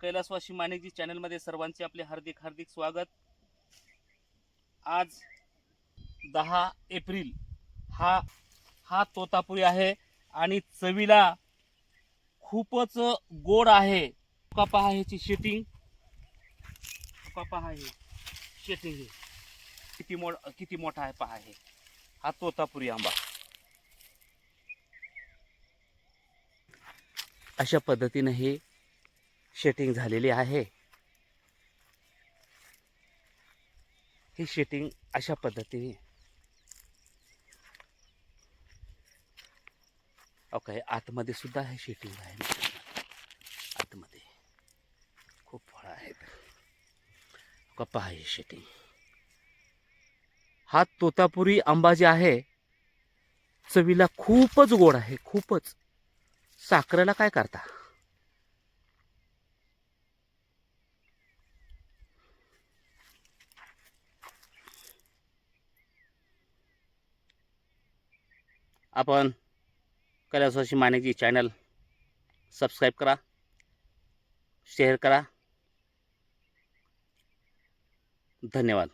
कैलासवासी माणिकजी चॅनलमध्ये सर्वांचे आपले हार्दिक हार्दिक स्वागत. आज दहा एप्रिल हा हा तोतापुरी आहे आणि चवीला खूपच गोड आहे. तुका पहा ह्याची शेटिंग तुका पहा हे शेटिंग हे. किती मो किती मोठा आहे पहा हे. हा तोतापुरी आंबा. अशा पद्धतीनं हे शेटिंग झालेली आहे. ही शेटिंग अशा पद्धतीने. ओके आतमध्ये सुद्धा हे शेटिंग आहे. आतमध्ये. खूप फळं आहेत. पहा हे शेटिंग. हा तोतापुरी आंबा जे आहे चवीला खूपच गोड आहे खूपच. साखरेला काय करता? आपण कलासोशी मानेजी चॅनल सबस्क्राईब करा शेअर करा. धन्यवाद.